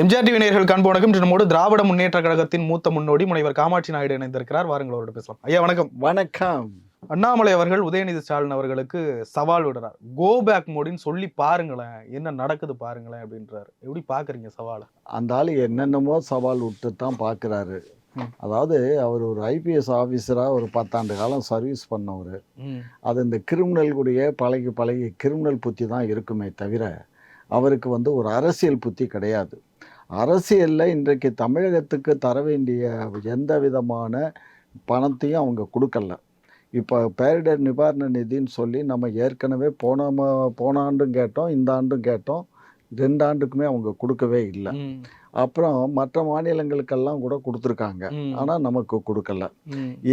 MGR TV நேயர்கள் காண்பு வணக்கம். இன்று நம்மோடு திராவிட முன்னேற்ற கழகத்தின் மூத்த முன்னோடி முனைவர் காமாட்சி நாயுடு இணைந்திருக்கிறார். வாருங்கள் அவரோட பேசலாம். ஐயா வணக்கம். வணக்கம். அண்ணாமலை அவர்கள் உதயநிதி ஸ்டாலின் அவர்களுக்கு சவால் விடுறார். கோ பேக் மோடின்னு சொல்லி பாருங்களேன். என்ன நடக்குது பாருங்களேன் அப்படின்றாரு. எப்படி பாக்குறீங்க சவாலை? அந்த ஆள் என்னென்னமோ சவால் விட்டு தான் பார்க்குறாரு. அதாவது அவர் ஒரு ஐபிஎஸ் ஆஃபீஸராக ஒரு பத்தாண்டு காலம் சர்வீஸ் பண்ணவர். அது இந்த கிரிமினல் கூடயே பழகி பழகி கிரிமினல் புத்தி தான் இருக்குமே தவிர அவருக்கு வந்து ஒரு அரசியல் புத்தி கிடையாது. அரசியலில் இன்றைக்கு தமிழகத்துக்கு தர வேண்டிய எந்த விதமான பணத்தையும் அவங்க கொடுக்கல. இப்போ பேரிடர் நிவாரண நிதின்னு சொல்லி நம்ம ஏற்கனவே போன போன ஆண்டும் கேட்டோம் இந்த ஆண்டும் கேட்டோம் ரெண்டு ஆண்டுக்குமே அவங்க கொடுக்கவே இல்லை. அப்புறம் மற்ற மாநிலங்களுக்கெல்லாம் கூட கொடுத்துருக்காங்க. ஆனால் நமக்கு கொடுக்கல.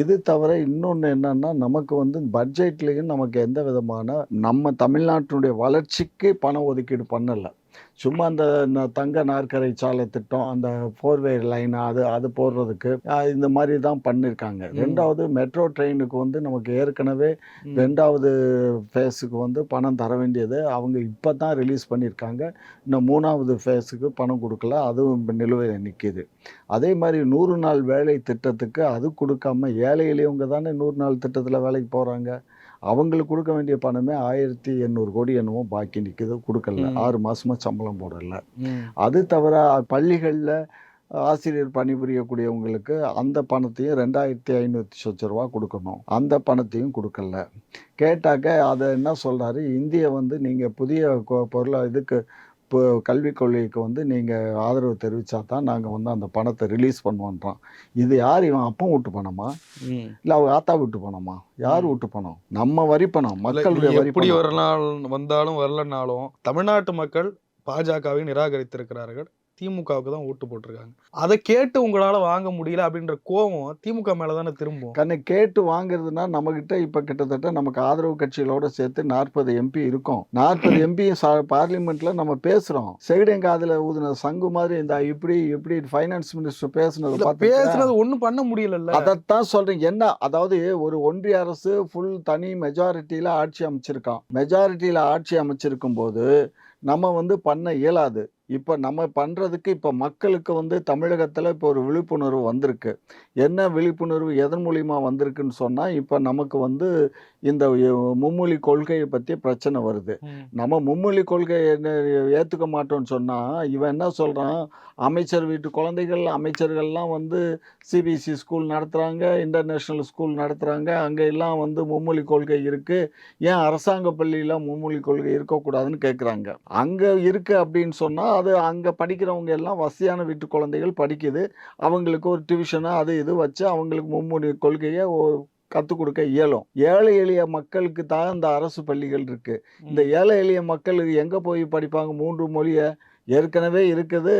இது தவிர இன்னொன்று என்னன்னா நமக்கு வந்து பட்ஜெட்லேயும் நமக்கு எந்த விதமான நம்ம தமிழ்நாட்டினுடைய வளர்ச்சிக்கு பண ஒதுக்கீடு பண்ணலை. சும்மா அந்த தங்க நாற்கரை சாலை திட்டம் அந்த ஃபோர்வே லைன் அது அது போடுறதுக்கு இந்த மாதிரி தான் பண்ணியிருக்காங்க. ரெண்டாவது மெட்ரோ ட்ரெயினுக்கு வந்து நமக்கு ஏற்கனவே. ரெண்டாவது ஃபேஸுக்கு வந்து பணம் தர வேண்டியது. அவங்க இப்போ தான் ரிலீஸ் பண்ணியிருக்காங்க இன்னும் மூணாவது ஃபேஸுக்கு பணம் கொடுக்கல. அதுவும் நிலுவையில் நிற்கிது அதே மாதிரி நூறு நாள் வேலை திட்டத்துக்கு அது கொடுக்காம ஏழை எளியவங்க தானே நூறு நாள் திட்டத்தில் வேலைக்கு போகிறாங்க அவங்களுக்கு கொடுக்க வேண்டிய பணமே ஆயிரத்தி எண்ணூறு கோடி என்னமோ பாக்கி நிற்குது கொடுக்கல. ஆறு மாசமா சம்பளம் போடல. அது தவிர பள்ளிகளில் ஆசிரியர் பணிபுரியக்கூடியவங்களுக்கு அந்த பணத்தையும் ரெண்டாயிரத்தி ஐநூற்றி சொச்ச ரூபா கொடுக்கணும். அந்த பணத்தையும் கொடுக்கல. கேட்டாக்க அதை என்ன சொல்கிறாரு இந்திய வந்து நீங்கள் புதிய பொருளா இதுக்கு இப்போ கல்விக் கொள்கைக்கு வந்து நீங்கள் ஆதரவு தெரிவித்தா தான் நாங்கள் வந்து அந்த பணத்தை ரிலீஸ் பண்ணுவோன்றோம் இது யார் இவன் அப்பம் விட்டு பணமா. இல்லை அவங்க ஆத்தா விட்டு பணமா? யார். விட்டு பணம்? நம்ம வரி பணம் மக்களுடைய வரி எப்படி நாள் வந்தாலும் வரலனாலும் தமிழ்நாட்டு மக்கள் பாஜகவை நிராகரித்திருக்கிறார்கள். திமுகவுக்கு தான் ஓட்டு போட்டிருக்காங்க. அதை கேட்டு உங்களால வாங்க முடியல அப்படின்ற கோபம் திமுக மேலதானே திரும்பும்? கண்ணை கேட்டு வாங்குறதுனா நம்மகிட்ட இப்போ கிட்டத்தட்ட நமக்கு ஆதரவு கட்சிகளோட சேர்த்து நாற்பது எம்பி இருக்கும். நாற்பது எம்பி பார்லிமெண்ட்ல நம்ம பேசுறோம். செவிடங்க அதுல ஊதுன சங்கு மாதிரி இந்த இப்படி இப்படி ஃபைனான்ஸ் மினிஸ்டர் பேசுனது பேசுனது ஒண்ணும் பண்ண முடியலல்ல. அதைத்தான் சொல்றேன். என்ன அதாவது ஒரு ஒன்றிய அரசு ஃபுல் தனி மெஜாரிட்டியில ஆட்சி அமைச்சிருக்கான். மெஜாரிட்டியில ஆட்சி அமைச்சிருக்கும் போது நம்ம வந்து பண்ண இயலாது. இப்போ நம்ம பண்ணுறதுக்கு இப்போ மக்களுக்கு வந்து தமிழகத்தில் இப்போ ஒரு விழிப்புணர்வு வந்திருக்கு. என்ன விழிப்புணர்வு எதன் மூலியமா வந்திருக்குன்னு சொன்னால் இப்போ நமக்கு வந்து இந்த மும்மொழி கொள்கையை பற்றி பிரச்சனை வருது. நம்ம மும்மொழி கொள்கையை ஏற்றுக்க மாட்டோம்னு சொன்னால் இவன் என்ன சொல்கிறான் அமைச்சர் வீட்டு குழந்தைகள் அமைச்சர்கள்லாம் வந்து சிபிஎஸ்சி ஸ்கூல் நடத்துகிறாங்க இன்டர்நேஷ்னல் ஸ்கூல் நடத்துகிறாங்க அங்கே எல்லாம் வந்து மும்மொழி கொள்கை இருக்குது ஏன் அரசாங்க பள்ளியில் மும்மொழி கொள்கை இருக்கக்கூடாதுன்னு கேட்குறாங்க அங்கே இருக்குது அப்படின்னு சொன்னால் அது அங்கே படிக்கிறவங்க எல்லாம் வசதியான வீட்டு குழந்தைகள் படிக்குது. அவங்களுக்கு ஒரு டியூஷனு அது இது வச்சு அவங்களுக்கு மும்மொழி கொள்கையை கற்றுக் கொடுக்க இயலும். ஏழை எளிய மக்களுக்கு தான் இந்த அரசு பள்ளிகள் இருக்குது இந்த ஏழை எளிய மக்கள் எங்கே போய் படிப்பாங்க? மூன்று மொழியை ஏற்கனவே இருக்குது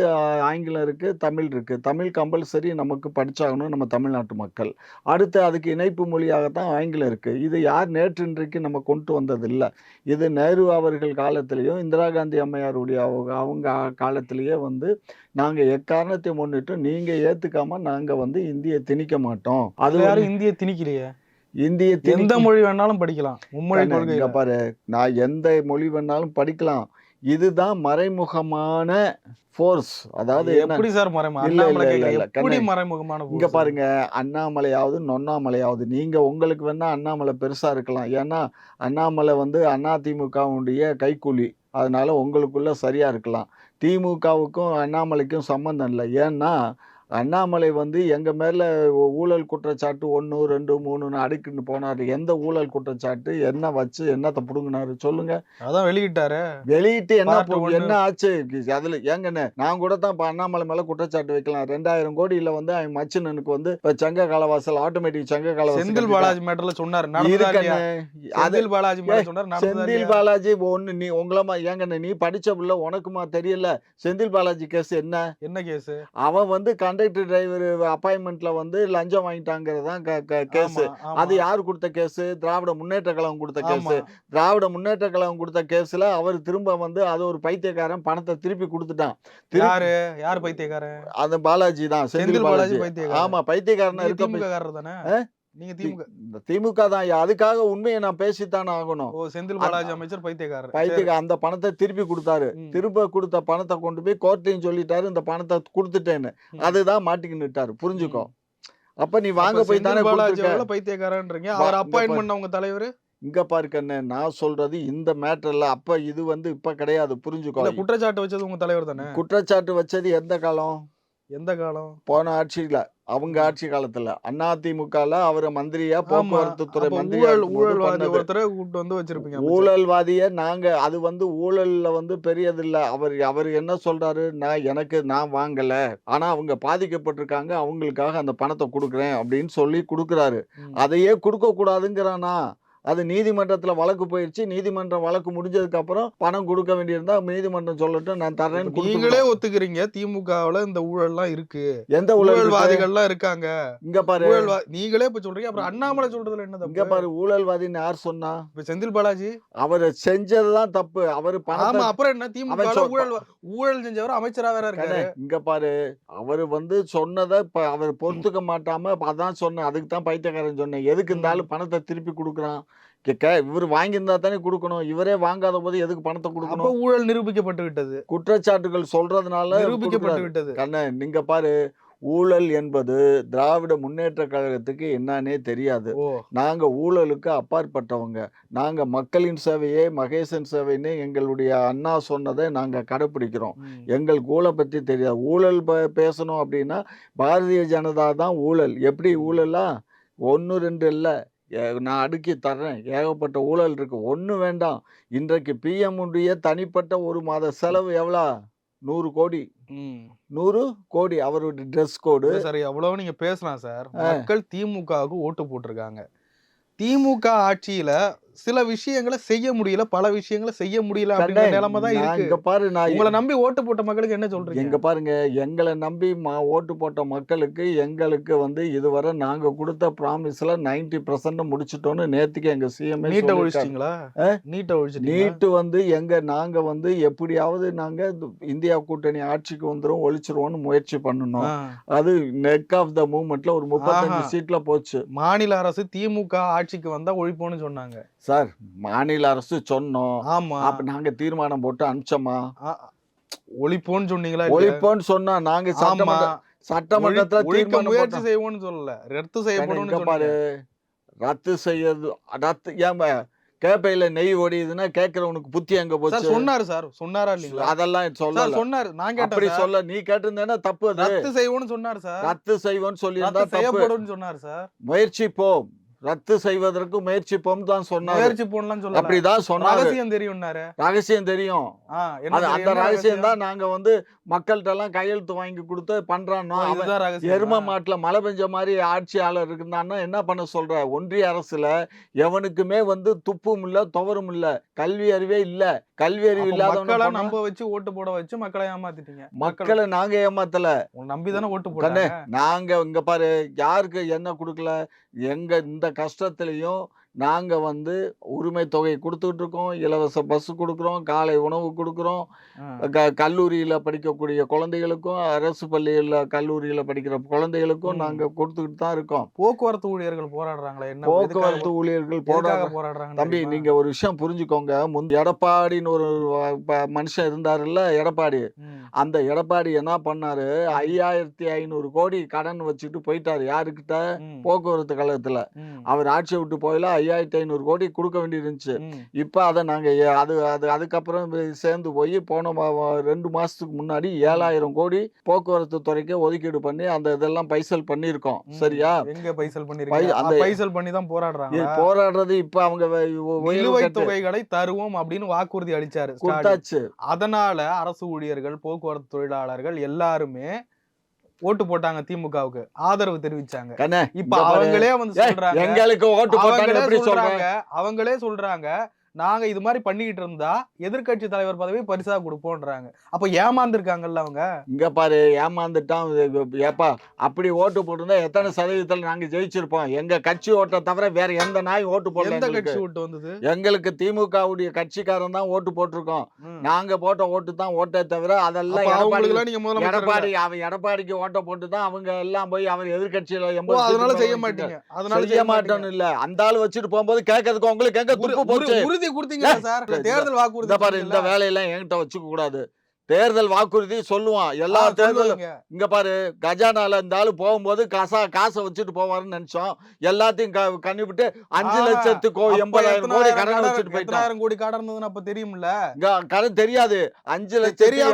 ஆங்கிலம் இருக்குது தமிழ் இருக்குது தமிழ் கம்பல்சரி நமக்கு படிச்சாகணும் நம்ம தமிழ்நாட்டு மக்கள். அடுத்து அதுக்கு இணைப்பு மொழியாகத்தான் ஆங்கிலம் இருக்குது இது யார் நேற்று இன்றைக்கு நம்ம கொண்டு வந்தது இல்லை இது நேரு அவர்கள் காலத்திலேயும் இந்திரா காந்தி அம்மையாருடைய அவங்க அவங்க காலத்திலேயே வந்து நாங்கள் எக்காரணத்தை முன்னிட்டு நீங்கள் ஏற்றுக்காம நாங்கள் வந்து இந்தியை திணிக்க மாட்டோம். அது யாரும் இந்திய திணிக்கலையே? இந்திய எந்த மொழி வேணாலும் படிக்கலாம். மும்மொழி பாரு. நான் எந்த மொழி வேணாலும் படிக்கலாம். இதுதான் மறைமுகமான ஃபோர்ஸ் அதாவது எப்படி சார் எப்படி. மறைமுகமான இங்க? பாருங்க அண்ணாமலையாவது நொண்ணாமலையாவது நீங்க உங்களுக்கு வேணா அண்ணாமலை பெருசா இருக்கலாம். ஏன்னா அண்ணாமலை வந்து அதிமுகவுடைய கைக்கூலி. அதனால உங்களுக்குள்ள சரியா இருக்கலாம். திமுகவுக்கும் அண்ணாமலைக்கும் சம்மந்தம் இல்லை. ஏன்னா அண்ணாமலை வந்து எங்க மேல ஊழல் குற்றச்சாட்டு ஒன்று ரெண்டு மூணுன்னு அடுக்கின்னு போனாரு. எந்த ஊழல் குற்றச்சாட்டு என்ன வச்சு என்னத்தை புடுங்கினாரு சொல்லுங்க. அதான் வெளியிட்டாரு. வெளியிட்டு என்ன. என்ன ஆச்சு? அதுல ஏங்கண்ணே நான் கூட தான் இப்ப அண்ணாமலை மேல குற்றச்சாட்டு வைக்கலாம். ரெண்டாயிரம் கோடியில வந்து அவன் மச்சினனுக்கு வந்து இப்ப சங்க காலவாசல் ஆட்டோமேட்டிக் சங்க காலவாசல் செந்தில். பாலாஜி மேட்டர்ல சொன்னாரு நடந்ததா இல்லையா? இருக்கண்ணே அது செந்தில் பாலாஜி செந்தில்? பாலாஜி ஒண்ணு நீ உங்களமா ஏங்கண்ணே நீ படிச்ச புள்ள உனக்குமா தெரியல. செந்தில் பாலாஜி கேஸ் என்ன? என்ன கேஸ்? அவன் வந்து கண்டக்டர் டிரைவர் அப்பாயின்மெண்ட்ல வந்து லஞ்சம் வாங்கிட்டாங்கிறது தான் கேஸ். அது யார் கொடுத்த கேஸ்? திராவிட முன்னேற்ற கழகம் கொடுத்த கேஸ். திராவிட முன்னேற்ற கழகம் கொடுத்த கேஸ்ல அவர் திரும்ப வந்து அது ஒரு பைத்தியக்காரன் பணத்தை திருப்பி கொடுத்துட்டான். யாரு? யார் பைத்தியக்காரன்? அது பாலாஜி தான் செந்தில் பாலாஜி ஆமா பைத்தியக்காரனா இருக்க நீங்க திமுக இந்த திமுக தான். அதுக்காக உண்மையை நான் பேசித்தானே ஆகணும். ஓ செந்தில் பாலாஜி அமைச்சர் பைத்தியக்காரர். பைத்துக்கு அந்த பணத்தை திருப்பி கொடுத்தாரு. ம். திரும்ப கொடுத்த பணத்தை கொண்டு போய் கோர்ட்டையும் சொல்லிட்டாரு. இந்த பணத்தை கொடுத்துட்டேன்னு. அதுதான் மாட்டிக்கின்னுட்டாரு புரிஞ்சுக்கோ. அப்ப நீ வாங்க போய் தானே பைத்தியக்காரன்றீங்க. அவர் அப்பாயின் பாரு. பண்ண உங்க தலைவர்? இங்க பாரு கண்ணு நான் சொல்றது இந்த மேட்டர்ல அப்ப இது வந்து இப்ப கிடையாது. புரிஞ்சுக்கோ. குற்றச்சாட்டு வச்சது உங்க தலைவர் தானே? குற்றச்சாட்டு வச்சது எந்த காலம்? எந்த காலம்? போன ஆட்சியில அவங்க ஆட்சி காலத்துல. அதிமுகல அவரை மந்திரியா போக்குவரத்து துறை ஊழல்வாதி பண்ணது. ஒருத்தரை கூப்பிட்டு வந்து வச்சிருப்பீங்க. ஊழல்வாதிய நாங்க அது வந்து ஊழல்ல வந்து பெரியதில்ல. அவர் அவர் என்ன சொல்றாரு? நான் எனக்கு நான் வாங்கல. ஆனா அவங்க பாதிக்கப்பட்டிருக்காங்க. அவங்களுக்காக அந்த பணத்தை கொடுக்குறேன் அப்படின்னு சொல்லி கொடுக்குறாரு. அதையே கொடுக்க கூடாதுங்கிறானா அது நீதிமன்றத்துல வழக்கு போயிடுச்சு நீதிமன்றம் வழக்கு முடிஞ்சதுக்கு அப்புறம் பணம் கொடுக்க வேண்டியிருந்தா நீதிமன்றம் சொல்லட்டும் நான் இப்ப தர்றேன்னு நீங்களே. ஒத்துக்கிறீங்க. திமுகவுல இந்த ஊழல்லாம் இருக்கு. எந்த? ஊழல்வாதிகள்லாம் இருக்காங்க. இங்க பாரு. நீங்களே இப்ப சொல்றீங்க. அப்புறம் அண்ணாமலை சொல்றதுல என்ன இங்க பாரு ஊழல்வாதின்னு யார் சொன்னா? இப்ப செந்தில் பாலாஜி? அவர் செஞ்சதுதான் தப்பு. அவரு ஆமா அப்புறம் என்ன? திமுக ஊழல் ஊழல் செஞ்சவர் அமைச்சரா வேற இருக்காரு. இங்க பாரு. அவரு வந்து சொன்னதை இப்ப அவர் பொறுத்துக்க மாட்டாம அதான் சொன்னேன். அதுக்கு தான் பைத்தியக்காரன் சொன்னேன். எதுக்கு இந்த ஆளு பணத்தை திருப்பி கொடுக்குறான்? இவர் வாங்கியிருந்தா தானே கொடுக்கணும். இவரே வாங்காத போது எதுக்கு பணத்தை கொடுக்கணும்? ஊழல் நிரூபிக்கப்பட்டு விட்டது குற்றச்சாட்டுகள் சொல்றதுனால நிரூபிக்கப்பட்டு. விட்டது கண்ணே நீங்க பாரு ஊழல் என்பது திராவிட முன்னேற்ற கழகத்துக்கு என்னன்னே தெரியாது. நாங்க ஊழலுக்கு அப்பாற்பட்டவங்க. நாங்க மக்களின் சேவையே மகேசன் சேவைன்னு எங்களுடைய அண்ணா சொன்னதை நாங்க கடைப்பிடிக்கிறோம். ம். எங்களுக்கு ஊழலை பற்றி தெரியாது. ஊழல் பேசணும் அப்படின்னா பாரதிய ஜனதா தான் ஊழல். எப்படி ஊழலா? ஒன்று ரெண்டு இல்லை. நான் அடுக்கி தர்றேன். ஏகப்பட்ட ஊழல் இருக்கு. ஒன்று வேண்டாம். இன்றைக்கு பிஎம் உடைய தனிப்பட்ட ஒரு மாத செலவு எவ்வளோ? நூறு கோடி. ம். நூறு கோடி. அவருடைய ட்ரெஸ் கோடு சார் எவ்வளவு நீங்க பேசலாம் சார். மக்கள் திமுகவுக்கு ஓட்டு போட்டிருக்காங்க. திமுக ஆட்சியில சில விஷயங்களை செய்ய முடியல பல விஷயங்களை செய்ய முடியல அப்படிங்கிற நிலைமை தான் இருக்கு. இங்க பாரு நான் உங்களை நம்பி ஓட்டு போட்ட மக்களுக்கு என்ன சொல்றீங்க? எங்க பாருங்க எங்களை நம்பி மா ஓட்டு போட்ட மக்களுக்கு எங்களுக்கு வந்து இதுவரை நாங்க கொடுத்த ப்ராமிஸ்ல நைன்டி பர்சன்ட் முடிச்சிட்டோம்னு நேத்துக்கு எங்க சிஎம் நீட்டை ஒழிச்சிட்டீங்களா? நீட்டை ஒழிச்சிட்டீங்களா? நீட்டு வந்து எங்க நாங்க வந்து எப்படியாவது நாங்க இந்தியா கூட்டணி ஆட்சிக்கு வந்துரும் ஒழிச்சிருவோம்னு முயற்சி பண்ணணும். அது நெக் ஆஃப் த மூவ்மெண்ட்ல ஒரு முப்பத்தஞ்சு. சீட்ல போச்சு. மாநில அரசு திமுக ஆட்சிக்கு வந்தா ஒழிப்போம்னு சொன்னாங்க. சார் மாநில அரசு சொன்னோம். ஆமா. அப்ப நாங்க தீர்மானம் போட்டு அனுப்பிச்சோமா? ஆ, ஒழிப்போம்னு சொன்னீங்களா? ஒழிப்போன்னு சொன்னா நாங்க சட்டமன்றத்துல தீர்மானம் முயற்சி. செய்வோம்னு சொல்லல. ரத்து இங்க பாரு. ரத்து செய்யறது ரத்து ஏன்பா கேப்பையில நெய் ஒடியுதுன்னா கேட்கறவனுக்கு புத்தி சார் போச்சு? சொன்னாரு சார். சொன்னாரா இல்லீங்களா? அதெல்லாம் சார் சொல்லல. சொன்னாரு. நான் அப்படி சார். சொல்ல நீ கேட்டிருந்தேன்னா தப்பு ரத்து செய்வோம்னு சொன்னாரு சார். ரத்து செய்வோம்னு சொல்லியிருந்தா ரத்து தப்பு. சொன்னாரு சார். முயற்சிப்போம். ரத்து செய்வதற்கு முயற்சிப்போம் தான் சொன்னாரு. முயற்சி போடலாம் சொல்லல. அப்படிதான் சொன்னாரு. ரகசியம் தெரியும்னாரு. ரகசியம் தெரியும்? அந்த ரகசியம் தான் நாங்க வந்து மக்கள்கிட்ட எல்லாம் கையெழுத்து வாங்கி கொடுத்து பண்றானோ எரும மாட்டுல மழை பெஞ்ச மாதிரி ஆட்சியாளர் இருந்தான்னா என்ன பண்ண சொல்ற? ஒன்றிய அரசுல எவனுக்குமே வந்து துப்பும் இல்ல துவரும் இல்ல கல்வி அறிவே இல்ல. கல்வி அறிவு மக்களை பண்ணா நம்ப வச்சு ஓட்டு போட வச்சு மக்களை ஏமாத்திட்டீங்க. மக்கள் நாங்க ஏமாத்தல. நம்பி தானே ஓட்டு போட்டாங்க. நாங்க இங்க பாரு யாருக்கு என்ன கொடுக்கல எங்க இந்த கஷ்டத்துலயும் நாங்க வந்து உரிமை தொகை கொடுத்துட்டு இருக்கோம் இலவச பஸ் கொடுக்குறோம் காலை உணவு கொடுக்குறோம். க- கல்லூரியில படிக்கக்கூடிய குழந்தைகளுக்கும் அரசு பள்ளியில கல்லூரியில படிக்கிற குழந்தைகளுக்கும் ம். நாங்க கொடுத்துக்கிட்டு தான் இருக்கோம். போக்குவரத்து ஊழியர்கள் போராடுறாங்களே என்ன போக்குவரத்து ஊழியர்கள் போராட போராடுறாங்க தம்பி நீங்க ஒரு விஷயம் புரிஞ்சுக்கோங்க. முந்தி எடப்பாடின்னு ஒரு மனுஷன் இருந்தாருல்ல எடப்பாடி. அந்த எடப்பாடி என்ன பண்ணாரு? ஐயாயிரத்தி ஐநூறு கோடி கடன் வச்சுட்டு போயிட்டாரு யாருக்கிட்ட? போக்குவரத்து கழகத்துல. அவர் ஆட்சியை விட்டு போயில ஐயாயிரத்தி ஐநூறு கோடி கொடுக்க வேண்டியிருந்துச்சு. இப்போ அதை நாங்கள் அது அது அதுக்கப்புறம் சேர்ந்து போய் போன ரெண்டு மாசத்துக்கு முன்னாடி ஏழாயிரம் கோடி போக்குவரத்து துறைக்கு ஒதுக்கீடு பண்ணி அந்த இதெல்லாம் பைசல் பண்ணியிருக்கோம். சரியா? எங்க பைசல் பை- பண்ணிருக்கீங்க அந்த- பைசல் பண்ணி தான் போராடுறாங்க போராடுறது இப்போ அவங்க நிலுவைத் தொகைகளை தருவோம் அப்படின்னு வாக்குறுதி அளிச்சாரு. கொடுத்தாச்சு. அதனால அரசு ஊழியர்கள் போக்குவரத்து தொழிலாளர்கள் எல்லாருமே ஓட்டு போட்டாங்க திமுகவுக்கு. ஆதரவு தெரிவிச்சாங்க. இப்ப. அவங்களே வந்து சொல்றாங்க. எங்களுக்கு ஓட்டு போட்டாங்க அவங்களே சொல்றாங்க. நாங்க இது மாதிரி பண்ணிக்கிட்டு இருந்தா எதிர்க்கட்சி தலைவர் பதவி பரிசா கொடுப்போன்றாங்க. அப்ப ஏமாந்துருக்காங்கல்ல அவங்க? இங்க பாரு ஏமாந்துட்டான். ஏப்பா அப்படி ஓட்டு போட்டிருந்தா எத்தனை சதவீதத்துல நாங்க ஜெயிச்சிருப்போம்? எங்க கட்சி ஓட்டை தவிர வேற எந்த நாயும் ஓட்டு போடல எந்த. கட்சி விட்டு வந்தது? எங்களுக்கு திமுகவுடைய கட்சிக்காரன் தான் ஓட்டு போட்டிருக்கோம். நாங்க போட்ட ஓட்டு தான் ஓட்டே தவிர அதெல்லாம் எடப்பாடி அவன் எடப்பாடிக்கு ஓட்ட போட்டு தான் அவங்க எல்லாம் போய் அவன் எதிர்கட்சியில அதனால செய்ய. மாட்டீங்க. அதனால செய்ய மாட்டோம்னு இல்ல. அந்த ஆள் வச்சுட்டு போகும்போது கேட்கறதுக்கு உங்களுக்கு எங்க துப்பு போச்சு? உறுதி கொடுத்தீங்களா சார்? தேர்தல் வாக்குறுதி இந்த பாரு இந்த கொடுத்தீங்கல்ல? வேலையெல்லாம் என்கிட்ட வச்சுக்க கூடாது. தேர்தல் வாக்குறுதி சொல்லுவான். எல்லா ஆ, தேர்தல் சொல்லுவீங்க. இங்க பாரு கஜானால இந்த ஆளு போகும்போது காசா காசை வச்சுட்டு போவாருன்னு நினைச்சோம். எல்லாத்தையும் கண்ணிவிட்டு அஞ்சு லட்சத்துக்கோ எண்பதாயிரம் கோடி கடன் வச்சுட்டு போயிட்டான். எத்தனாயிரம் கோடி கடன் அப்ப தெரியும்ல? கடன் தெரியாது. அஞ்சு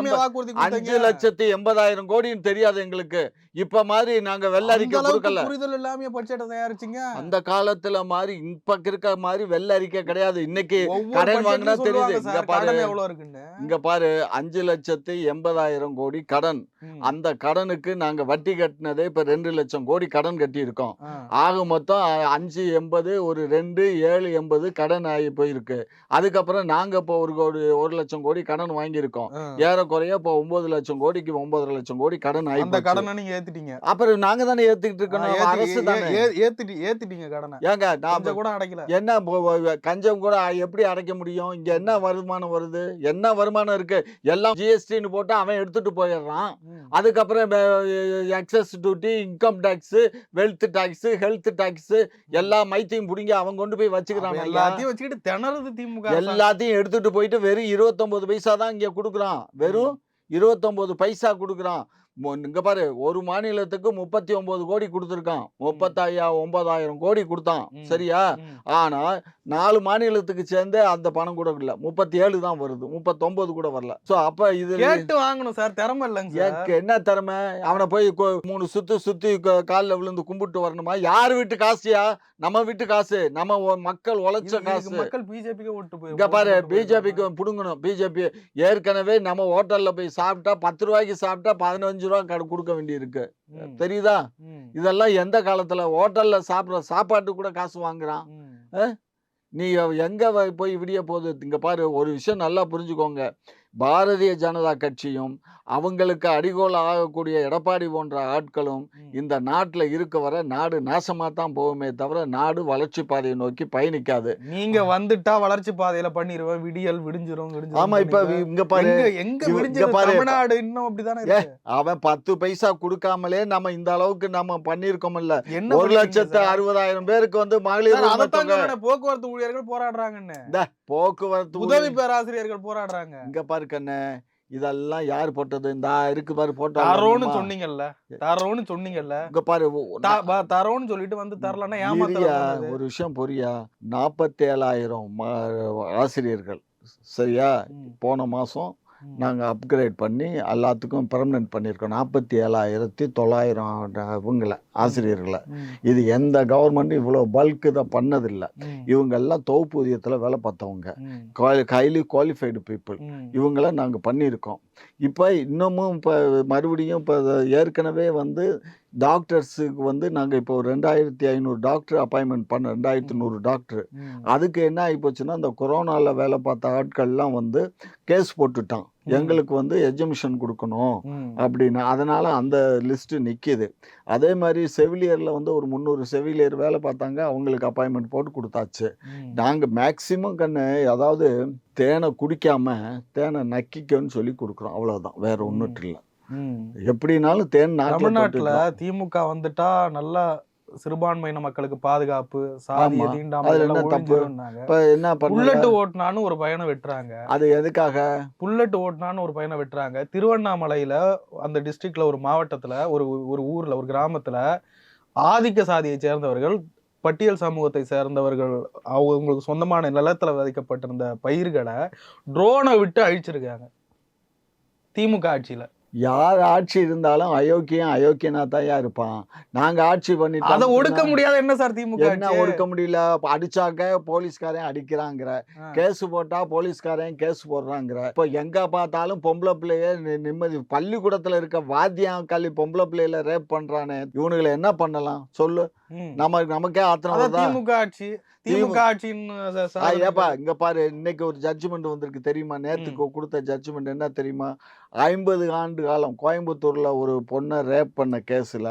வாக்குறுதி அஞ்சு லட்சத்தி எண்பதாயிரம் கோடின்னு தெரியாது எங்களுக்கு. இப்ப மாதிரி நாங்க வெள்ள அந்த அறிக்கை அளவுக்கு கொடுக்கல. புரிதல் இல்லாம பட்ஜெட்டை தயாரிச்சீங்க. அந்த காலத்துல மாதிரி இப்ப இருக்க மாதிரி வெள்ள அறிக்கை கிடையாது. இன்னைக்கு கடன் வாங்கினா தெரியுது. இங்க பாரு. கடன் எவ்வளவு இருக்குன்னு. இங்க பாரு அஞ்சு லட்சத்தி எண்பதாயிரம் கோடி கடன். அந்த கடனுக்கு நாங்க வட்டி கட்டினதே இப்ப ரெண்டு லட்சம் கோடி கடன் கட்டி இருக்கோம். ஆக மொத்தம் அஞ்சு எண்பது ஒரு ரெண்டு ஏழு எண்பது கடன் ஆகி போயிருக்கு. அதுக்கப்புறம் நாங்க இப்போ ஒரு கோடி ஒரு லட்சம் கோடி கடன் வாங்கியிருக்கோம். ஏறக்குறைய இப்போ ஒன்பது லட்சம் கோடிக்கு ஒன்பதரை லட்சம் கோடி கடன் ஆகி அந்த. கடனை நீங்க ஏத்திட்டீங்க. அப்புறம் நாங்க தானே ஏத்துக்கிட்டு ஆ, இருக்கணும் ஏத்தி- அரசு தானே. ஏத்திட்டி ஏத்திட்டீங்க கடனை. ஏங்க நான் கூட அடைக்கல. என்ன கஞ்சம் கூட எப்படி அடைக்க முடியும்? இங்க என்ன வருமானம் வருது? என்ன வருமானம் இருக்கு? எல்லாம் ஜிஎஸ்டின்னு போட்டு அவன் எடுத்துட்டு போயிடுறான். அதுக்கப்புறம் excess duty income tax wealth tax health tax எல்லா மைத்தையும் பிடிங்கி அவன் கொண்டு போய் ஐயா. எல்லாத்தையும் வச்சுக்கிட்டு திணறுது திமுக. எல்லாத்தையும் எடுத்துட்டு போயிட்டு வெறும் இருபத்தொன்பது பைசா தான் இங்க கொடுக்குறான் வெறும் இருபத்தொன்பது பைசா கொடுக்குறான் இங்க பாரு ஒரு மாநிலத்துக்கு முப்பத்தி ஒன்பது கோடி கொடுத்துருக்கான். முப்பத்தாயிரம் ஒன்பதாயிரம் கோடி கொடுத்தான். சரியா? ம். ஆனா நாலு மாநிலத்துக்கு சேர்ந்து அந்த பணம் கூட இல்ல முப்பத்தி ஏழு தான் வருது. முப்பத்தொன்பது கூட வரல. சோ அப்ப இது கேட்டு வாங்கணும் சார். திறமை இல்லைங்க என்ன திறமை? அவனை போய் மூணு சுத்து சுத்தி கால்ல விழுந்து கும்பிட்டு வரணுமா? யார் வீட்டு காசுயா? நம்ம வீட்டு காசு. நம்ம மக்கள் உழைச்ச காசு. மக்கள் பிஜேபிக்கு ஓட்டு போய் இங்க பாரு பிஜேபிக்கு புடுங்கணும். பிஜேபி ஏற்கனவே நம்ம ஹோட்டல்ல போய் சாப்பிட்டா பத்து ரூபாய்க்கு சாப்பிட்டா பதினஞ்சு ரூபா கடு- கொடுக்க வேண்டி இருக்கு. தெரியுதா. இதெல்லாம் எந்த காலத்துல? ஹோட்டல்ல சாப்பிடுற சாப்பாட்டு கூட காசு வாங்குறான். நீ எங்க போய் விடிய போகுது? இங்க பாரு ஒரு விஷயம் நல்லா புரிஞ்சுக்கோங்க. பாரதிய ஜனதா கட்சியும் அவங்களுக்கு அடிகோல் ஆகக்கூடிய எடப்பாடி போன்ற ஆட்களும். இந்த நாட்டுல இருக்க வர நாடு நாசமா தான் போகுமே தவிர நாடு வளர்ச்சி பாதையை நோக்கி பயணிக்காது நீங்க வந்துட்டா வளர்ச்சி பாதையில பண்ணிருவேன் விடியல் விடிஞ்சிரும் விடிஞ்சிரும் ஆமா இப்ப. இங்க பாரு எங்க பாரு. தமிழ்நாடு இன்னும் அப்படிதானே அவன் பத்து பைசா கொடுக்காமலே நம்ம இந்த அளவுக்கு நம்ம பண்ணிருக்கோம்ல ஒரு லட்சத்து? அறுபதாயிரம் பேருக்கு வந்து மகளிர் போக்குவரத்து ஊழியர்கள் போராடுறாங்கன்னு போக்குவரத்து உதவி பேராசிரியர்கள் போராடுறாங்க இங்க பாரு கண்ணு இதெல்லாம் யார் போட்டது? இந்த இருக்கு பாரு போட்டோ தரோன்னு சொன்னீங்கல்ல. தரோன்னு சொன்னீங்கல்ல. இங்க பாரு தரோன்னு சொல்லிட்டு வந்து தரலன்னா இரியா, ஏமாத்தல ஒரு விஷயம் பொரியா? நாற்பத்தேழாயிரம் ஆசிரியர்கள். சரியா? போன மாசம் நாங்க அப்கிரேட் பண்ணி எல்லாத்துக்கும் பெர்மனன்ட் பண்ணியிருக்கோம் நாற்பத்தி ஏழாயிரத்தி தொள்ளாயிரம் இவங்கள ஆசிரியர்களை. இது எந்த கவர்மெண்ட்டும் இவ்வளோ பல்க் இதை பண்ணதில்லை. இவங்க எல்லாம் தொகுப்பூதியத்தில் வேலை பார்த்தவங்க. ஹைலி குவாலிஃபைடு பீப்புள் இவங்கள நாங்கள் பண்ணியிருக்கோம். இப்போ இன்னமும் இப்போ மறுபடியும் இப்போ ஏற்கனவே வந்து டாக்டர்ஸுக்கு வந்து நாங்கள் இப்போ ஒரு ரெண்டாயிரத்தி ஐநூறு டாக்டர் அப்பாயின்மெண்ட் பண்ண ரெண்டாயிரத்தி நூறு டாக்டர் அதுக்கு என்ன ஆகி போச்சுன்னா இந்த கொரோனாவில் வேலை பார்த்த ஆட்கள்லாம் வந்து கேஸ் போட்டுட்டான். எங்களுக்கு வந்து எஜுமிஷன் கொடுக்கணும் அப்படின்னு. அதனால அந்த லிஸ்ட் நிக்குது. அதே மாதிரி செவிலியர்ல வந்து ஒரு முந்நூறு செவிலியர் வேலை பார்த்தாங்க. அவங்களுக்கு அப்பாயின்மெண்ட் போட்டு கொடுத்தாச்சு. நாங்க மேக்சிமம் கண்ணு அதாவது தேனை குடிக்காம தேனை நக்கிக்கன்னு சொல்லி கொடுக்குறோம். அவ்வளவுதான். வேற ஒன்றும் இல்லை. எப்படினாலும் தேன் நாட்டுல தமிழ்நாட்டுல. திமுக வந்துட்டா நல்லா சிறுபான்மையின மக்களுக்கு பாதுகாப்பு சாதிய ஆமா. தீண்டாமை அதுல எல்லாம் என்ன தப்பு? ஒழிஞ்சிரும்னாங்க. இப்ப என்ன புல்லட் பண்ணல ஓட்டுனான்னு ஒரு பையனை வெட்டுறாங்க அது எதுக்காக புல்லட் ஓட்டுனான்னு ஒரு பையனை வெட்டுறாங்க திருவண்ணாமலையில அந்த டிஸ்ட்ரிக்ட்ல ஒரு மாவட்டத்துல ஒரு ஒரு ஊர்ல ஒரு கிராமத்துல ஆதிக்க சாதியை சேர்ந்தவர்கள் பட்டியல் சமூகத்தை சேர்ந்தவர்கள் அவங்களுக்கு சொந்தமான நிலத்துல விதைக்கப்பட்டிருந்த பயிர்களை ட்ரோனை விட்டு அழிச்சிருக்காங்க திமுக ஆட்சியில யார் ஆட்சி இருந்தாலும் அயோக்கியம் அயோக்கியனா தான் இருப்பான். நாங்க ஆட்சி அதை பண்ணிட்டோம் ஒடுக்க முடியாத. என்ன சார் திமுக என்ன? ஒடுக்க முடியல? அடிச்சாக்க போலீஸ்காரன் அடிக்கிறாங்கிற. கேஸ் போட்டா போலீஸ்காரன் கேஸ் போடுறாங்கிற. இப்போ எங்க பார்த்தாலும் பொம்பளை பிள்ளைய நிம்மதி பள்ளிக்கூடத்துல இருக்க வாத்தியம் கல்வி பொம்பளை பிள்ளையில ரேப் பண்றானே. இவனுங்களை என்ன பண்ணலாம்? சொல்லு. நம்ம நமக்கே ஆத்திரம் திமுக ஆட்சி திமுக. ஆட்சின்னு ஏப்பா இங்க பாரு இன்னைக்கு ஒரு ஜட்ஜ்மெண்ட் வந்திருக்கு தெரியுமா? நேத்துக்கு கொடுத்த ஜட்ஜ்மெண்ட் என்ன தெரியுமா? ஐம்பது ஆண்டு காலம் கோயம்புத்தூர்ல ஒரு பொண்ணை ரேப் பண்ண கேஸ்ல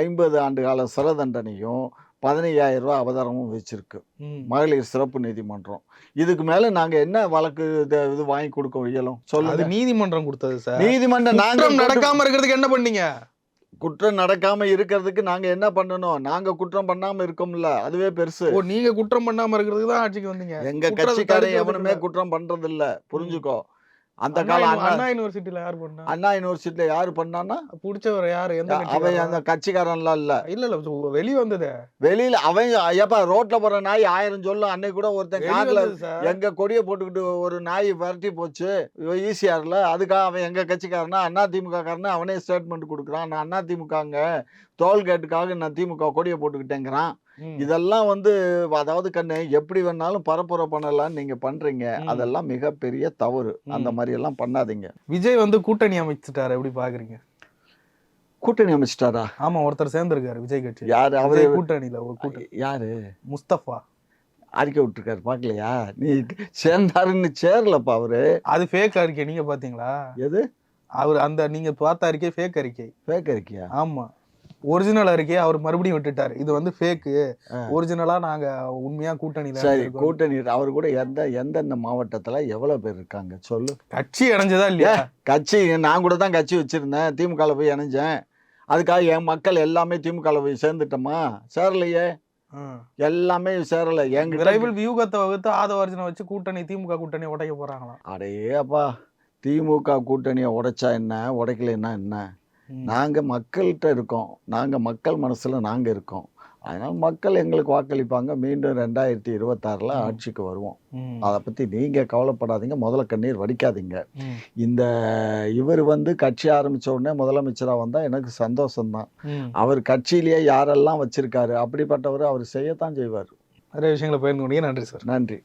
ஐம்பது ஆண்டு கால சிறை தண்டனையும் பதினையாயிரம் ரூபாய் அவதாரமும் வச்சிருக்கு. மகளிர் சிறப்பு நீதிமன்றம். இதுக்கு மேல நாங்க என்ன வழக்கு இது வாங்கி கொடுக்க இயலும்? சொல்லுங்க. நீதிமன்றம் கொடுத்தது சார். நீதிமன்றம் நடக்காம இருக்கிறதுக்கு என்ன பண்ணீங்க? குற்றம் நடக்காம இருக்கிறதுக்கு நாங்க என்ன பண்ணணும்? நாங்க குற்றம் பண்ணாம இருக்கோம்ல அதுவே பெருசு. ஓ நீங்க குற்றம் பண்ணாம இருக்கிறதுக்கு தான் ஆட்சிக்கு வந்தீங்க. எங்க கட்சிக்காரன் எவனுமே. குற்றம் பண்றது இல்ல புரிஞ்சுக்கோ. அந்த காலம் அண்ணா யூனிவர்சிட்டியில யார் பண்ணா? அண்ணா யூனிவர்சிட்டியில யாரு பண்ணான்னா புடிச்சவர் யாரு? எந்த அவன்? அந்த கட்சிக்காரன்லாம் இல்ல. இல்ல இல்ல வெளிய வந்தது. வெளியில அவன் ஏப்பா ரோட்ல போற நாய் ஆயிரம் சொல்லும். அன்னைக்கு கூட ஒருத்தன் கார்ல எங்க கொடியை போட்டுக்கிட்டு ஒரு நாய் விரட்டி போச்சு. ஈசிஆர்ல. அதுக்காக அவன் எங்க கட்சிக்காரனா? அண்ணா திமுக காரனா அவனே ஸ்டேட்மெண்ட் கொடுக்குறான். நான் அண்ணா திமுகங்க. டோல்கேட்டுக்காக நான் திமுக கொடியை போட்டுக்கிட்டேங்கிறான். இதெல்லாம் வந்து அதாவது கண்ணு எப்படி வேணாலும் பரப்புரை பண்ணலாம்னு நீங்க பண்றீங்க. அதெல்லாம் மிகப்பெரிய தவறு. அந்த. மாதிரி எல்லாம் பண்ணாதீங்க. விஜய் வந்து கூட்டணி அமைச்சிட்டாரு. எப்படி பாக்குறீங்க? கூட்டணி அமைச்சிட்டாரா? ஆமா ஒருத்தர் சேர்ந்திருக்காரு விஜய் கட்சி. யாரு? அவரு கூட்டணியில ஒரு கூட்டணி. யாரு? முஸ்தபா. அறிக்கை விட்டுருக்காரு. பாக்கலையா? நீ சேர்ந்தாருன்னு சேரலப்பா அவரு. அது ஃபேக் அறிக்கை. நீங்க பாத்தீங்களா? எது? அவர் அந்த நீங்க பார்த்த அறிக்கை ஃபேக் அறிக்கை. ஃபேக் அறிக்கையா? ஆமா. ஒரிஜினல் அறிக்கையை அவர் மறுபடியும் விட்டுட்டாரு. இது வந்து ஃபேக்கு. ஒரிஜினலா நாங்க உண்மையா கூட்டணியில சரி. கூட்டணி அவர் கூட எந்த எந்தெந்த மாவட்டத்துல எவ்வளவு பேர் இருக்காங்க சொல்லு. கட்சி இணைஞ்சதா இல்லையா? கட்சி நான் கூட தான் கட்சி வச்சிருந்தேன். திமுகவில் போய் இணைஞ்சேன். அதுக்காக என் மக்கள் எல்லாமே திமுகவில் போய் சேர்ந்துட்டோமா? சேரலையே. எல்லாமே சேரல. என்கிட்ட விரைவில் வியூகத்தை வகுத்து ஆதவர்ஜனை வச்சு கூட்டணி திமுக கூட்டணி உடைக்க போறாங்களாம். அடே அப்பா திமுக கூட்டணியை உடைச்சா என்ன? உடைக்கலைன்னா என்ன? ம். நாங்க மக்கள்கிட்ட இருக்கோம். நாங்க மக்கள் மனசுல நாங்க இருக்கோம். அதனால மக்கள் எங்களுக்கு வாக்களிப்பாங்க. மீண்டும் ரெண்டாயிரத்தி இருபத்தாறுல. ஆட்சிக்கு வருவோம். அதை பத்தி நீங்க கவலைப்படாதீங்க. முதல்ல கண்ணீர் வடிக்காதீங்க. இந்த இவர் வந்து கட்சி ஆரம்பிச்ச உடனே முதலமைச்சரா வந்தா எனக்கு சந்தோஷம்தான். அவர் கட்சியிலேயே யாரெல்லாம் வச்சிருக்காரு? அப்படிப்பட்டவர் அவர் செய்யத்தான் செய்வார். நிறைய விஷயங்களை பகிர்ந்து கொண்டீங்க. நன்றி சார். நன்றி.